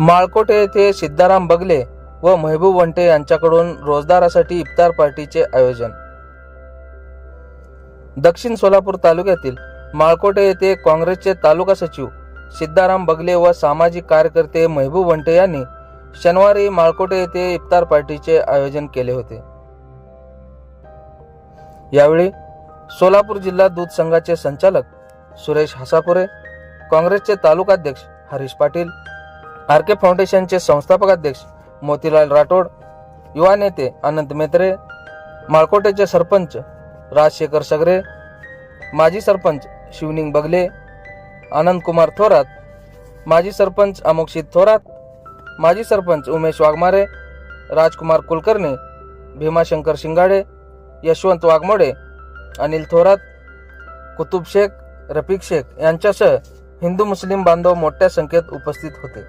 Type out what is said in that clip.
माळकोटे येथे सिद्धाराम बगले व महबूब वंटे यांच्याकडून रोजदारासाठी इफ्तार पार्टीचे आयोजन. दक्षिण सोलापूर तालुक्यातील माळकोटे येथे काँग्रेसचे तालुका सचिव सिद्धाराम बगले व सामाजिक कार्यकर्ते महबूब वंटे यांनी शनिवारी माळकोटे येथे इफ्तार पार्टीचे आयोजन केले होते. यावेळी सोलापूर जिल्हा दूध संघाचे संचालक सुरेश हसापुरे काँग्रेसचे तालुकाध्यक्ष हरीश पाटील आर के फाउंडेशनचे संस्थापक अध्यक्ष मोतीलाल राठोड युवा नेते अनंत मेत्रे माळकोटेचे सरपंच राजशेखर सगरे माजी सरपंच शिवनिंग बगले आनंदकुमार थोरात माजी सरपंच अमोक्षित थोरात माजी सरपंच उमेश वाघमारे राजकुमार कुलकर्णी भीमाशंकर शिंगाडे यशवंत वाघमोडे अनिल थोरात कुतुब शेख रफिक शेख यांच्यासह हिंदू मुस्लिम बांधव मोठ्या संख्येत उपस्थित होते.